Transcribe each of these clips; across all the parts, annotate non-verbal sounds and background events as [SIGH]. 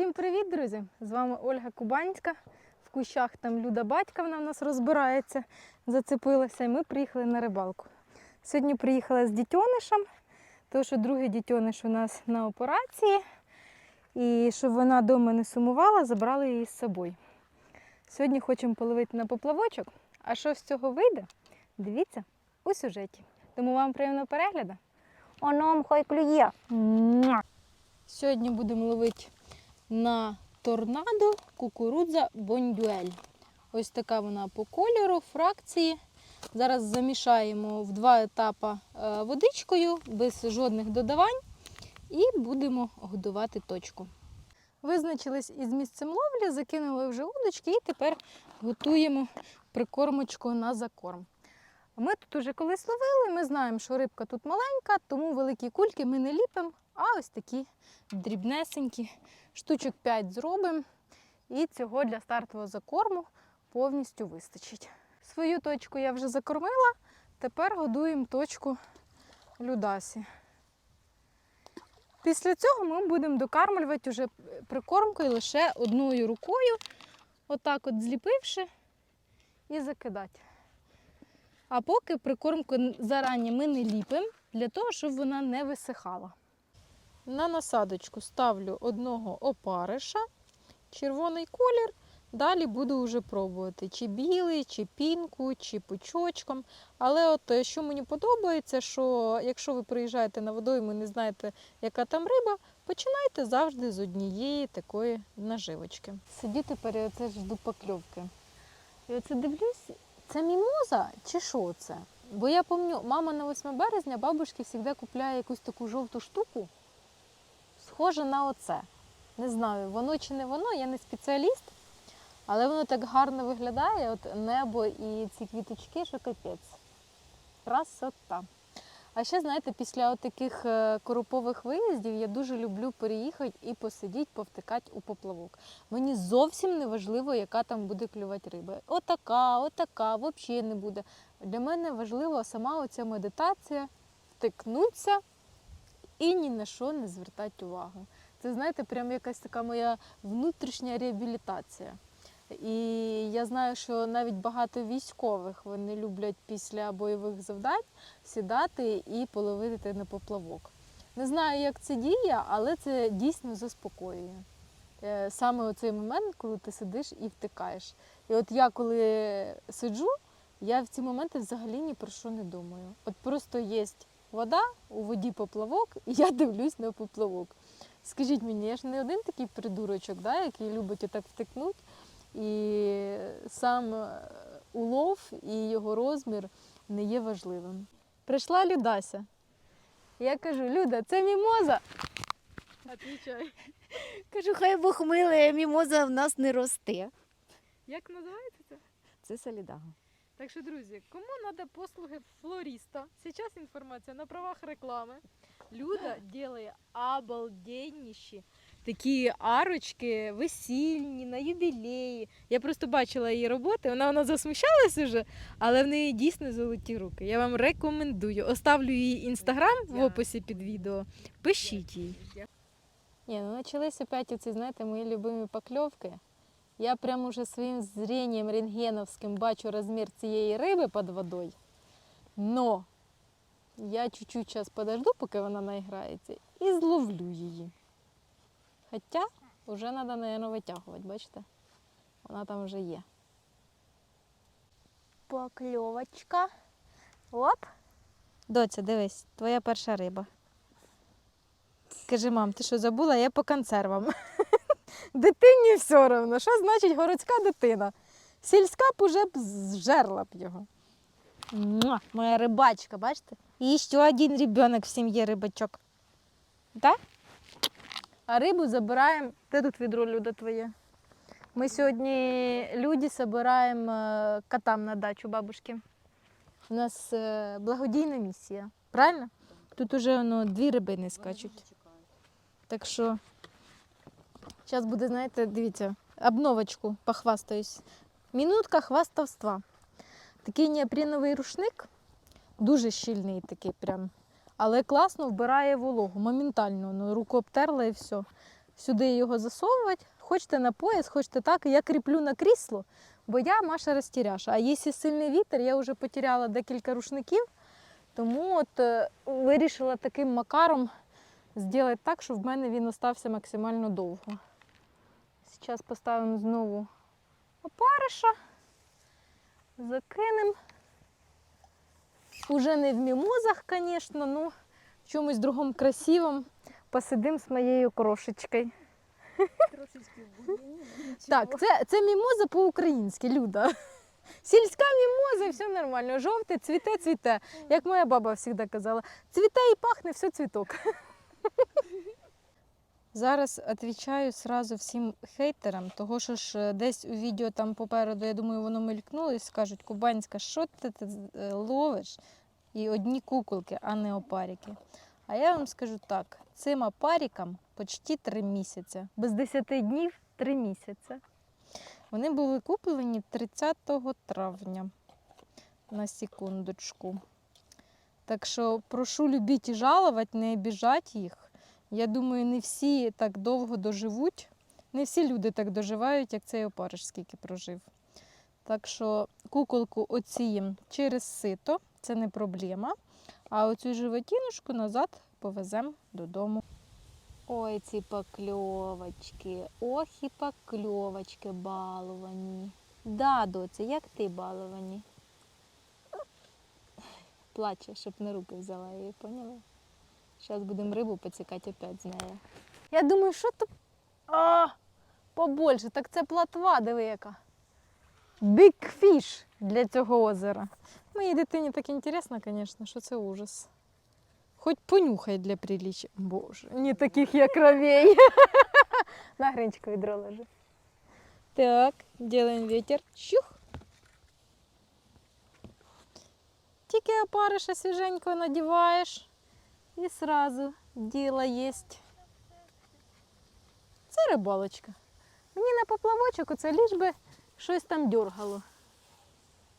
Всім привіт, друзі! З вами Ольга Кубанська. В кущах там Люда Батьківна в нас розбирається, зацепилася, і ми приїхали на рибалку. Сьогодні приїхала з дітьонишем, тому що другий дітьониш у нас на операції. І щоб вона вдома не сумувала, забрали її з собою. Сьогодні хочемо половити на поплавочок. А що з цього вийде? Дивіться у сюжеті. Тому вам приємного перегляду. Оном хай клює. Сьогодні будемо ловити на торнадо кукурудза бондюель. Ось така вона по кольору, фракції. Зараз замішаємо в два етапи е, водичкою, без жодних додавань, і будемо годувати точку. Визначились із місцем ловлі, закинули вже удочки і тепер готуємо прикормочку на закорм. Ми тут уже колись ловили, ми знаємо, що рибка тут маленька, тому великі кульки ми не ліпимо, а ось такі дрібнесенькі, штучок 5 зробимо. І цього для стартового закорму повністю вистачить. Свою точку я вже закормила, тепер годуємо точку Людасі. Після цього ми будемо докармлювати вже прикормкою лише одною рукою, отак от зліпивши і закидати. А поки прикормку зарані ми не ліпимо, для того, щоб вона не висихала. На насадочку ставлю одного опариша, червоний колір. Далі буду вже пробувати, чи білий, чи пінку, чи пучочком. Але от е, що мені подобається, що якщо ви приїжджаєте на водойму і не знаєте, яка там риба, починайте завжди з однієї такої наживочки. Сидю тепер і оце жду покльовки. І оце дивлюсь, це мімоза чи що це? Бо я пам'ятаю, мама на 8 березня бабушки завжди купляє якусь таку жовту штуку, схоже на оце. Не знаю, воно чи не воно, я не спеціаліст, але воно так гарно виглядає, от небо і ці квіточки, що капець. Красота. А ще, знаєте, після таких коропових виїздів я дуже люблю переїхати і посидіти, повтикати у поплавок. Мені зовсім не важливо, яка там буде клювати риба. Отака, отака, взагалі не буде. Для мене важлива сама оця медитація, втикнутися і ні на що не звертати увагу. Це, знаєте, прям якась така моя внутрішня реабілітація. І я знаю, що навіть багато військових вони люблять після бойових завдань сідати і половити на поплавок. Не знаю, як це діє, але це дійсно заспокоює. Е, Саме оцей момент, коли ти сидиш і втикаєш. І от я коли сиджу, я в ці моменти взагалі ні про що не думаю. От просто є вода, у воді поплавок, і я дивлюсь на поплавок. Скажіть мені, я ж не один такий придурочок, да, який любить отак втикнути. І сам е, улов і його розмір не є важливим. Прийшла Людася. Я кажу, Люда, це мімоза. Отвічай. Кажу, хай Бог милує, мімоза в нас не росте. Як називається це? Це солідага. Так що, друзі, кому треба послуги флориста, зараз інформація на правах реклами. Люда робить обалденніші такі арочки весільні, на юбілеї. Я просто бачила її роботи, вона вона засмущалась уже, але в неї дійсно золоті руки. Я вам рекомендую. Оставлю її інстаграм в описі під відео. Пишіть їй. Ні, ну почалися опять оці, знаєте, мої любимі покльовки. Я прямо уже своїм зрінням рентгеновським бачу розмір цієї риби під водою. Но я чуть-чуть зараз подожду, поки вона наіграється, і зловлю її. Хоча вже треба, мабуть, витягувати, бачите? Вона там вже є. Покльовочка. Оп. Доця, дивись, твоя перша риба. Кажи, мам, ти що забула? Я по консервам. Дитині все одно. Що значить городська дитина? Сільська б уже б зжерла б його. Муа, моя рибачка, бачите? І ще один ребенок в сім'ї рибачок. Так? А рибу забираємо. Де тут відро Люда твоє? Ми сьогодні люди збираємо е, котам на дачу бабушки. У нас е, благодійна місія. Правильно? Тут уже ну, дві рибини скачуть. Так що зараз буде, знаєте, дивіться, обновочку похвастаюсь. Мінутка хвастовства. Такий неопреновий рушник, дуже щільний такий прям. Але класно вбирає вологу, моментально. Ну, руку обтерла і все. сюди його засовувати. Хочете на пояс, хочете так. Я кріплю на крісло, бо я Маша розтіряша. А якщо сильний вітер, я вже потеряла декілька рушників, тому от е, вирішила таким макаром зробити так, щоб в мене він остався максимально довго. Зараз поставимо знову опариша, закинемо. Уже не в мімозах, звісно, ну в чомусь другому красивому. Посидимо з моєю крошечкою. Трошечки Так, це, це мімоза по-українськи, Люда. Сільська мімоза, все нормально. Жовте, цвіте, цвіте. Як моя баба завжди казала, цвіте і пахне, все цвіток. Зараз відповідаю сразу всім хейтерам, того що ж е, десь у відео там попереду, я думаю, воно мелькнуло і скажуть, Кубанська, що ти, ти е, ловиш? І одні куколки, а не опарики. А я вам скажу так: цим опарикам почти три місяці. Без 10 днів три місяці. Вони були куплені 30 травня. На секундочку. Так що прошу любіть і жалувати, не обіжати їх. Я думаю, не всі так довго доживуть. Не всі люди так доживають, як цей опариш, скільки прожив. Так що куколку оцієм через сито, це не проблема. А оцю животінушку назад повеземо додому. Ой, ці покльовочки, ох і покльовочки баловані. Да, доця, як ти баловані? Плаче, щоб на руки взяла її, поняла? Зараз будемо рибу поцікати опять з нею. Я думаю, що то а, побольше, так це платва, диви яка. Fish для цього озера. Моїй дитині так інтересно, звісно, що це ужас. Хоч понюхай для приліччя. Боже, не таких як ровей. [LAUGHS] На гринчику відро ложи. Так, делаем ветер. Чух. Тільки опариша свіженького надіваєш. І сразу діло єсть. Це рибалочка. Мені на поплавочок оце ліж би щось там дергало.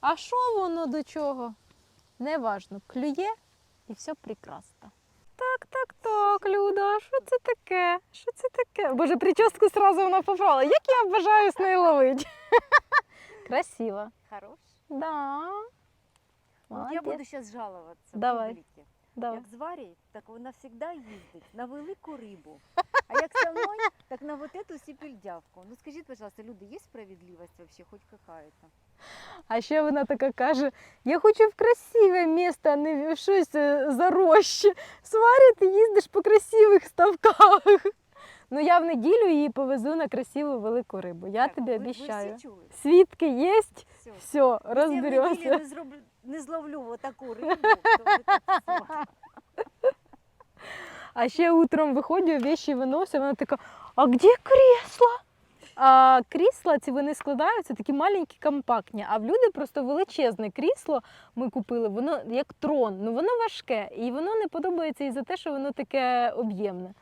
А що воно до чого? Неважно. Клює і все прекрасно. Так, так, так, Люда, що це таке? Що це таке? Боже, прическу сразу вона поправила. Як я бажаю з нею ловити. [LAUGHS] Красиво. Хорош. Да. От я буду зараз жалуватися. Давай. публіці. Давай. Як зварять, так вона завжди їздить на велику рибу. А як мною, так на вот эту сіпільдявку. Ну скажіть, пожалуйста, люди, є справедливість вообще, хоч какая-то? А ще вона така каже: я хочу в красиве місце, а не в щось е, зарожче. Сварять, ти їздиш по красивих ставках. Ну я в неділю її повезу на красиву велику рибу. Я Так, тобі ви- ви всі чули? Свідки є, Все. все, Я в неділю розберемося. Не, зловлю вот таку рибу, [LAUGHS] то ви так все. А ще утром виходжу, вещі виносю, вона така, а де крісло? А крісла ці вони складаються такі маленькі, компактні. А в люди просто величезне крісло ми купили, воно як трон, ну воно важке. І воно не подобається і за те, що воно таке об'ємне.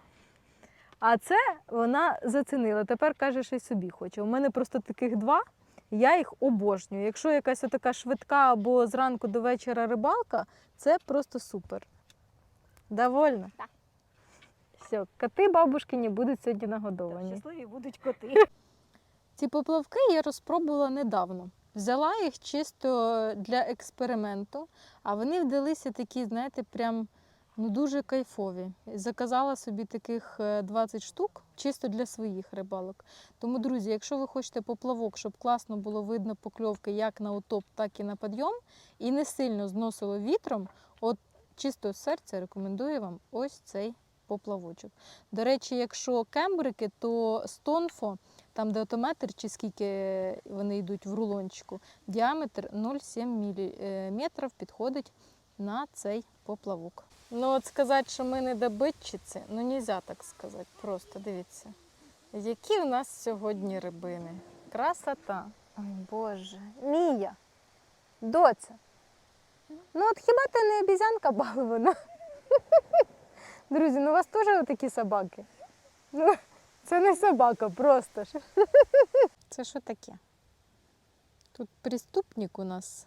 А це вона зацінила. Тепер каже, що й собі хоче. У мене просто таких два, я їх обожнюю. Якщо якась така швидка або зранку до вечора рибалка, це просто супер. Довольно? Так. Все, коти бабушкині будуть сьогодні нагодовані. Щасливі будуть коти. [LAUGHS] Ці поплавки я розпробувала недавно. Взяла їх чисто для експерименту, а вони вдалися такі, знаєте, прям ну, дуже кайфові. Заказала собі таких е, 20 штук чисто для своїх рибалок. Тому, друзі, якщо ви хочете поплавок, щоб класно було видно покльовки як на утоп, так і на підйом, і не сильно зносило вітром, от чисто з серця рекомендую вам ось цей поплавочок. До речі, якщо кембрики, то стонфо там, де отометр, чи скільки вони йдуть в рулончику, діаметр 0,7 мм підходить на цей поплавок. Ну, от сказати, що ми не добитчиці, ну нельзя так сказати. Просто дивіться. Які в нас сьогодні рибини. Красота. Ой, Боже. Мія. Доця. Ну от хіба ти не обізянка балована? [LAUGHS] Друзі, ну у вас теж такі собаки? Ну, це не собака, просто ж. [LAUGHS] Це що таке? Тут преступник у нас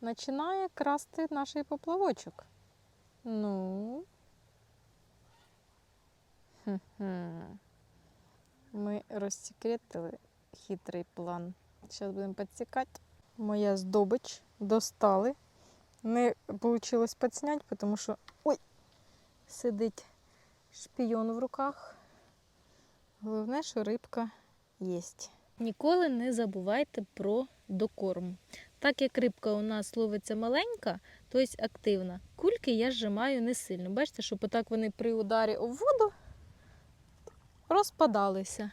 починає красти наш поплавочок. Ну. Ми розсекретили хитрий план. Зараз будемо підсікати. Моя здобич достали. Не вийшло підсняти, тому що ой, сидить шпіон в руках. Головне, що рибка є. Ніколи не забувайте про докорм. Так як рибка у нас ловиться маленька, тобто активна, кульки я зжимаю не сильно. Бачите, щоб отак вони при ударі у воду розпадалися.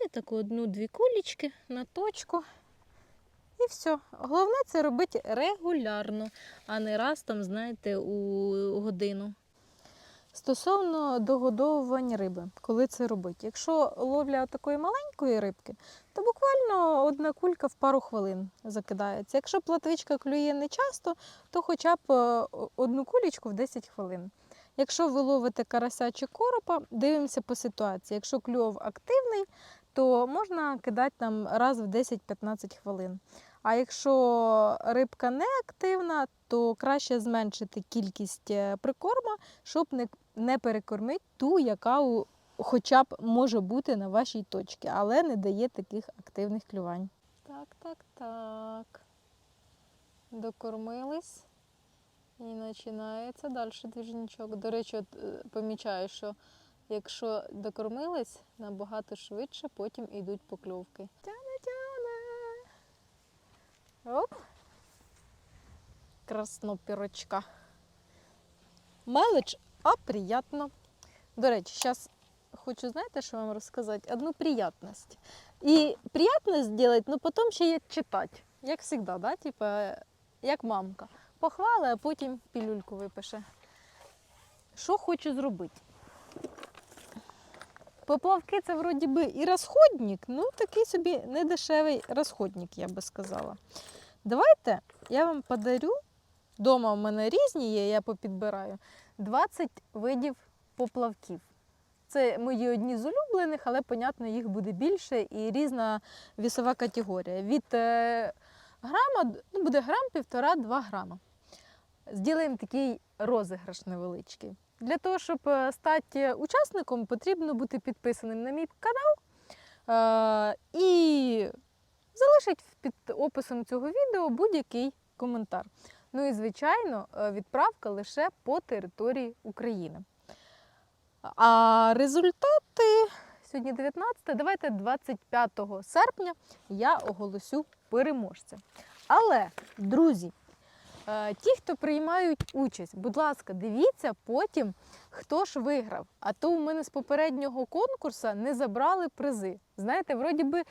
І таку одну-дві кулечки на точку. І все. Головне це робити регулярно, а не раз там, знаєте, у годину. Стосовно догодовування риби, коли це робити? Якщо ловля такої маленької рибки, то буквально одна кулька в пару хвилин закидається. Якщо платвичка клює не часто, то хоча б е, одну кулічку в 10 хвилин. Якщо ви ловите карася чи коропа, дивимося по ситуації. Якщо кльов активний, то можна кидати там раз в 10-15 хвилин. А якщо рибка не активна, то краще зменшити кількість е, прикорма, щоб не, перекормити ту, яка хоча б може бути на вашій точці, але не дає таких активних клювань. Так, так, так. Докормились. І починається далі двіжничок. До речі, от, е, помічаю, що якщо докормились, набагато швидше потім йдуть покльовки. Тяне-тяне. Оп. Краснопірочка. Мелич, а приємно. До речі, зараз хочу, знаєте, що вам розказати? Одну приємність. І приємність зробити, ну потім ще є читати. Як завжди, да? Типа, як мамка. Похвали, а потім пілюльку випише. Що хочу зробити? Поплавки це вроді би і розходник, ну такий собі недешевий розходник, я би сказала. Давайте я вам подарю. Дома в мене різні є, я попідбираю 20 видів поплавків. Це мої одні з улюблених, але, понятно, їх буде більше і різна вісова категорія. Від е, грама, ну, буде грам, півтора-два грама. Зробимо такий розіграш невеличкий. Для того, щоб е, стати учасником, потрібно бути підписаним на мій канал е, і залишити під описом цього відео будь-який коментар. Ну і, звичайно, е, відправка лише по території України. А результати сьогодні 19, давайте 25 серпня я оголосю переможця. Але, друзі, ті, хто приймають участь, будь ласка, дивіться потім, хто ж виграв. А то у мене з попереднього конкурсу не забрали призи. Знаєте, вроді би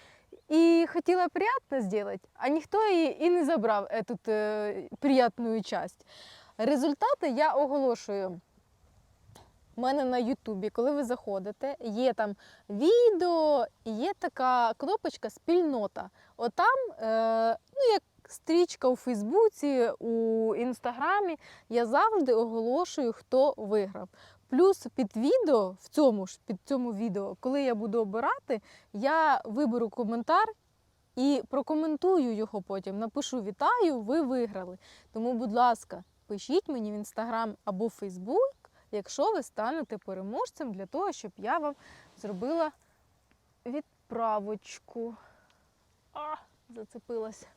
і хотіла приємно зробити, а ніхто і, і не забрав эту е, приємну часть. Результати я оголошую. У мене на Ютубі, коли ви заходите, є там відео, є така кнопочка спільнота. Отам, е, ну як стрічка у Фейсбуці, у Інстаграмі, я завжди оголошую, хто виграв. Плюс під відео, в цьому ж під цьому відео, коли я буду обирати, я виберу коментар і прокоментую його потім. Напишу вітаю, ви виграли. Тому, будь ласка, пишіть мені в інстаграм або Фейсбук, якщо ви станете переможцем, для того, щоб я вам зробила відправочку. А, зацепилась.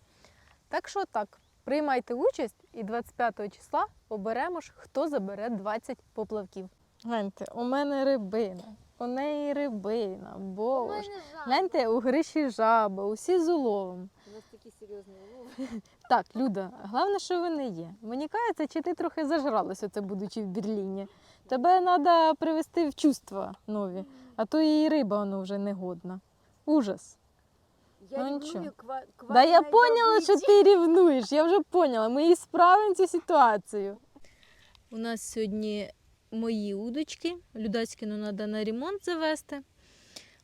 Так що так, приймайте участь і 25 числа оберемо ж, хто забере 20 поплавків. Гляньте, у мене рибина, у неї рибина, боже. Гляньте, у Гриші жаба, усі з уловом. У нас такі серйозні улови. [LAUGHS] Так, Люда, головне, що ви не є. Мені кажеться, чи ти трохи зажралася, це будучи в Берліні. Тебе треба привести в чувства нові, а то і риба воно вже не годна. Ужас. Я Ну, рівную нічого. ква- Да я поняла, що ти рівнуєш. Я вже поняла. Ми і справимо цю ситуацію. У нас сьогодні мої удочки. Людацькину треба на ремонт завести.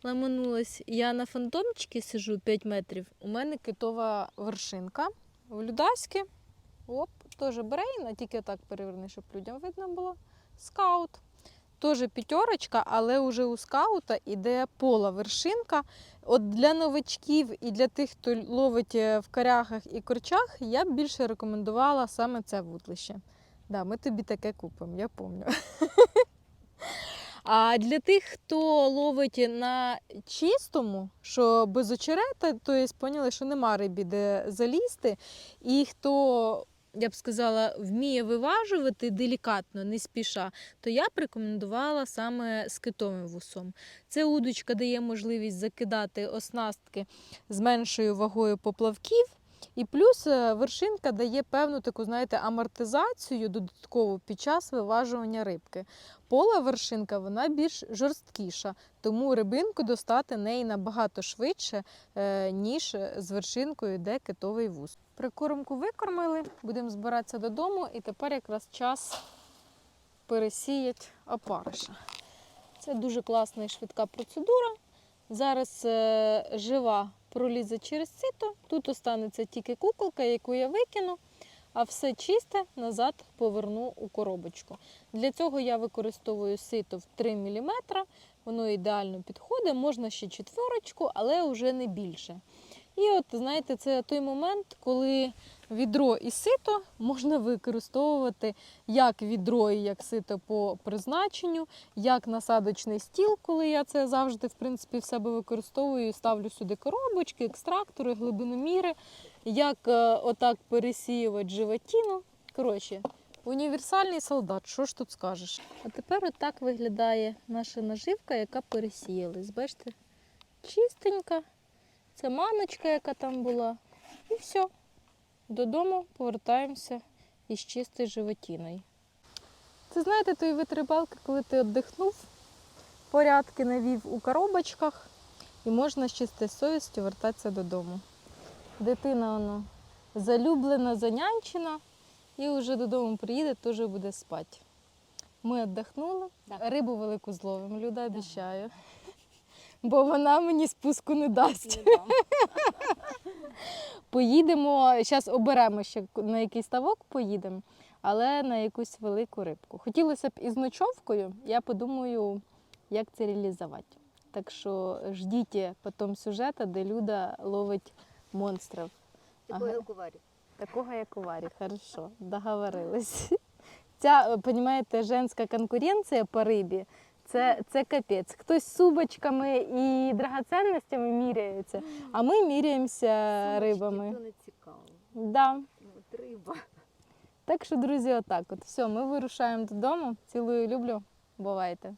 Ламанулась. Я на фантомчики сижу 5 метрів. У мене китова вершинка. В Людаськи. Оп, теж брейн, а тільки так переверни, щоб людям видно було. Скаут. Теж п'ятерочка, але вже у скаута іде пола вершинка. От для новачків і для тих, хто ловить е, в корягах і корчах, я б більше рекомендувала саме це вудлище. Да, ми тобі таке купимо, я пам'ятаю. [LAUGHS] А для тих, хто ловить на чистому, що без очерета, то є поняли, що нема рибі, де залізти. І хто, я б сказала, вміє виважувати делікатно, не спіша, то я б рекомендувала саме з китовим вусом. Це удочка дає можливість закидати оснастки з меншою вагою поплавків. І плюс е, вершинка дає певну таку, знаєте, амортизацію додаткову під час виважування рибки. Пола вершинка вона більш жорсткіша, тому рибинку достати неї набагато швидше, е, ніж з вершинкою йде китовий вуз. Прикормку викормили, будемо збиратися додому, і тепер якраз час пересіять опариша. Це дуже класна і швидка процедура. Зараз е, жива пролізе через сито. Тут останеться тільки куколка, яку я викину, а все чисте назад поверну у коробочку. Для цього я використовую сито в 3 мм. Воно ідеально підходить, можна ще четверочку, але вже не більше. І от, знаєте, це той момент, коли відро і сито можна використовувати як відро і як сито по призначенню, як насадочний стіл, коли я це завжди в принципі в себе використовую, і ставлю сюди коробочки, екстрактори, глибиноміри, як е, отак пересіювати животіну. Коротше, універсальний солдат, що ж тут скажеш? А тепер отак виглядає наша наживка, яка пересіялась. Бачите? Чистенька. Це маночка, яка там була. І все. Додому повертаємося із чистою животіною. Це знаєте, той вид рибалки, коли ти віддихнув, порядки навів у коробочках, і можна з чистою совістю вертатися додому. Дитина воно залюблена, занянчена, і вже додому приїде, теж буде спати. Ми віддихнули, рибу велику зловимо, Люда обіцяю. Бо вона мені спуску не дасть. [LAUGHS] Поїдемо, зараз оберемо ще на який ставок поїдемо, але на якусь велику рибку. Хотілося б із ночовкою, я подумаю, як це реалізувати. Так що ждіть потім сюжета, де Люда ловить монстрів. Такої Ага. окуварі. Такого, як у Варі, хорошо, договорились. [LAUGHS] Ця, розумієте, женська конкуренція по рибі, це, це капець. Хтось з субочками і драгоценностями міряється, а ми міряємося рибами. Це не цікаво. Да. От риба. Так що, друзі, отак от. Все, ми вирушаємо додому. Цілую, люблю. Бувайте.